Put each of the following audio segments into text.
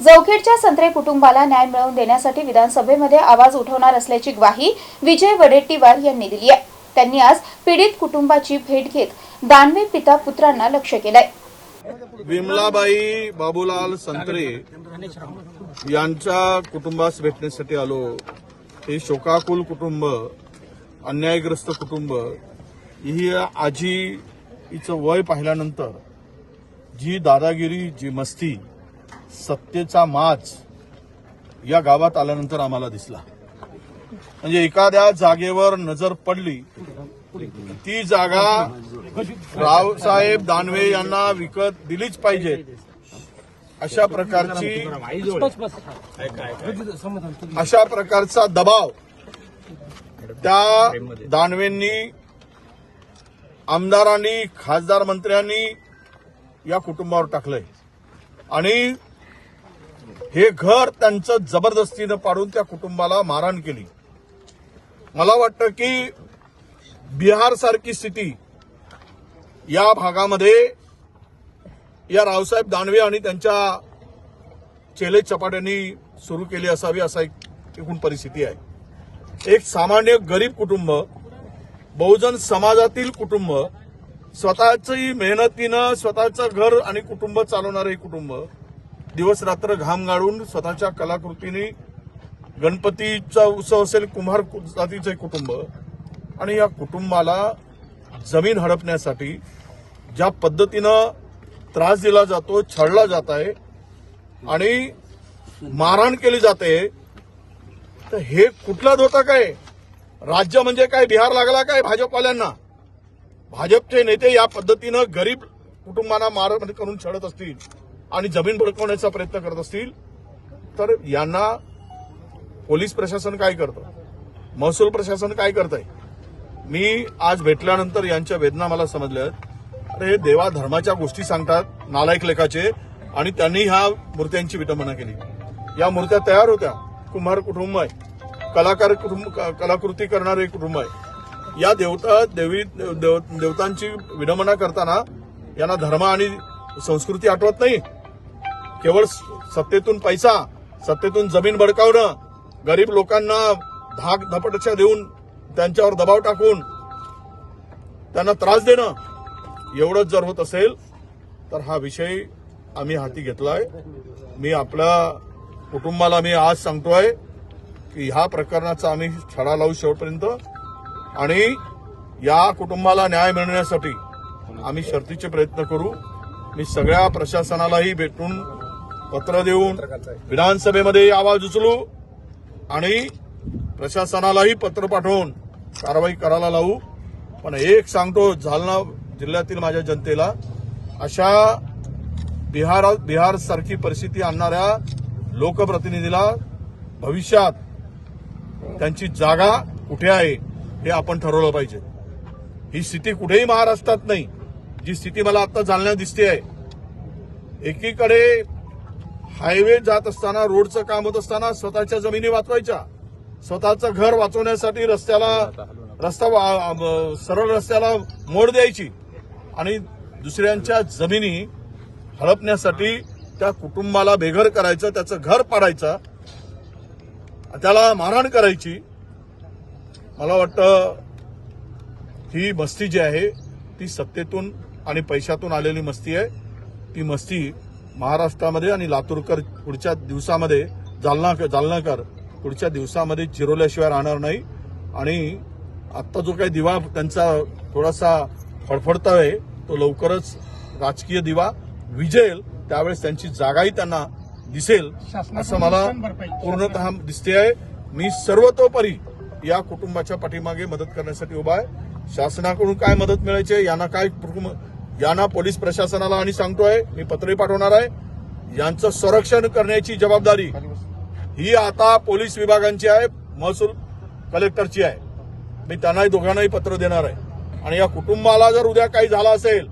जवखेडच्या संत्रे कुटुंबाला न्याय मिळवून देण्यासाठी विधानसभेमध्ये आवाज उठवणार असल्याची ग्वाही विजय वडेट्टीवार यांनी दिली आहे. त्यांनी आज पीडित कुटुंबाची भेट घेत दानवे पिता पुत्रांना लक्ष केलंय. विमलाबाई बाबूलाल संत्रे यांच्या कुटुंबास भेटण्यासाठी आलो. हे शोकाकुल कुटुंब अन्यायग्रस्त कुटुंब ही आजी हिचं वय पाहिल्यानंतर जी दादागिरी जी मस्ती सत्तेचा माच या गावात आल्यानंतर आम्हाला दिसला. म्हणजे एखाद्या जागेवर नजर पडली ती जागा रावसाहेब दानवे यांना विकत दिलीच पाहिजे. अशा प्रकारची अशा प्रकारचा दबाव त्या दानवेंनी आमदारांनी खासदार मंत्र्यांनी या कुटुंबावर टाकलंय. आणि हे घर त्यांचं जबरदस्तीनं पाडून त्या कुटुंबाला मारहाण केली. मला वाटतं की बिहार सारखी स्थिती या भागामध्ये या रावसाहेब दानवे आणि त्यांच्या चेले चपाट्यांनी सुरू केली असावी असा एक एकूण परिस्थिती आहे. एक सामान्य गरीब कुटुंब बहुजन समाजातील कुटुंब स्वतःची मेहनतीनं स्वतःचं घर आणि कुटुंब चालवणारं कुटुंब दिवस रात्र घाम गाळून स्वतःच्या कलाकृतीने गणपतीचा उत्सव असेल कुंभार जातीचे कुटुंब आणि या कुटुंबाला जमीन हडपण्यासाठी ज्या पद्धतीनं त्रास दिला जातो छळला जात आहे आणि मारहाण केली जाते तर हे कुठला धोका काय? राज्य म्हणजे काय? बिहार लागला काय भाजपवाल्यांना? भाजपचे नेते या पद्धतीनं गरीब कुटुंबांना मारहाण करून छळत असतील. आणि जमीन भडकवण्याचा प्रयत्न करत असतील तर यांना पोलीस प्रशासन काय करतं? महसूल प्रशासन काय करत आहे मी आज भेटल्यानंतर यांच्या वेदना मला समजल्या. अरे हे देवा धर्माच्या गोष्टी सांगतात नालायक लेखाचे आणि त्यांनी ह्या मूर्त्यांची विटंबना केली. या मूर्त्या तयार होत्या. कुंभार कुटुंब आहे. कलाकार कुटुंब क- कलाकृती करणारे कुटुंब आहे. या देवता देवी देव, देवतांची विडंबना करताना यांना धर्म आणि संस्कृती आठवत नाही? केवळ सत्तेतून पैसा सत्तेतून जमीन बडकावणं गरीब लोकांना धाक धपटशा देऊन त्यांच्यावर दबाव टाकून त्यांना त्रास देणं एवढंच जर होत असेल तर हा विषय आम्ही हाती घेतलाय. मी आपल्या कुटुंबाला मी आज सांगतोय की ह्या प्रकरणाचा आम्ही छडा लावू शेवटपर्यंत आणि या कुटुंबाला न्याय मिळण्यासाठी आम्ही शर्तीचे प्रयत्न करू. मी सगळ्या प्रशासनालाही भेटून पत्र देऊन विधानसभेमध्ये आवाज उचलू आणि प्रशासनालाही पत्र पाठवून कारवाई करायला लावू. पण एक सांगतो जालना जिल्ह्यातील माझ्या जनतेला अशा बिहार बिहार सारखी परिस्थिती आणणाऱ्या लोकप्रतिनिधीला भविष्यात त्यांची जागा कुठे आहे हे आपण ठरवलं पाहिजे. ही स्थिती कुठेही महाराष्ट्रात नाही. जी स्थिती मला आता जालन्यात दिसते आहे एकीकडे हायवे जात असताना रोडचं काम होत असताना स्वतःच्या जमिनी वाचवायच्या. स्वतःचं घर वाचवण्यासाठी रस्त्याला रस्ता वा- सरळ रस्त्याला मोड द्यायची आणि दुसऱ्यांच्या जमिनी हडपण्यासाठी त्या कुटुंबाला बेघर करायचं त्याचं घर पाडायचं त्याला मारहाण करायची. मला वाटतं ही मस्ती जी आहे ती सत्तेतून आणि पैशातून आलेली मस्ती आहे. ती मस्ती महाराष्ट्रामध्ये आणि लातूरकर पुढच्या दिवसामध्ये जालना जालनाकर पुढच्या दिवसामध्ये जिरवल्याशिवाय राहणार नाही. आणि आत्ता जो काही दिवा त्यांचा थोडासा फडफडतोय तो लवकरच राजकीय दिवा विजेल. त्यावेळेस त्यांची जागाही त्यांना दिसेल असं मला पूर्णतः दिसते आहे. मी सर्वतोपरी या कुटुंबाच्या पाठीमागे मदत करण्यासाठी उभा आहे. शासनाकडून काय मदत मिळायची आहे, यांना काय यांना पोलीस प्रशासनाला आणि सांगतोय मी पत्रही पाठवणार आहे. यांचं संरक्षण करण्याची जबाबदारी ही आता पोलीस विभागांची आहे महसूल कलेक्टरची आहे. मी त्यांनाही दोघांनाही पत्र देणार आहे. आणि या कुटुंबाला जर उद्या काही झालं असेल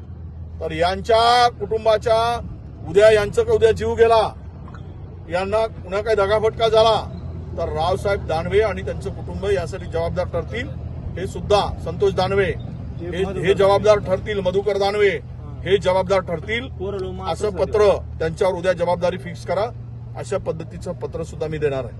तर यांच्या कुटुंबाच्या उद्या यांचं का उद्या जीव गेला? यांना पुन्हा काही दगाफटका झाला तर रावसाहेब दानवे आणि त्यांचं कुटुंब यासाठी जबाबदार ठरतील हे सुद्धा संतोष दानवे हे जबाबदार ठरतील मधुकर दानवे. हे. जबाबदार ठरतील. असं पत्र त्यांच्यावर उद्या जबाबदारी फिक्स करा. अशा पद्धतीचं पत्र सुद्धा मी देणार आहे.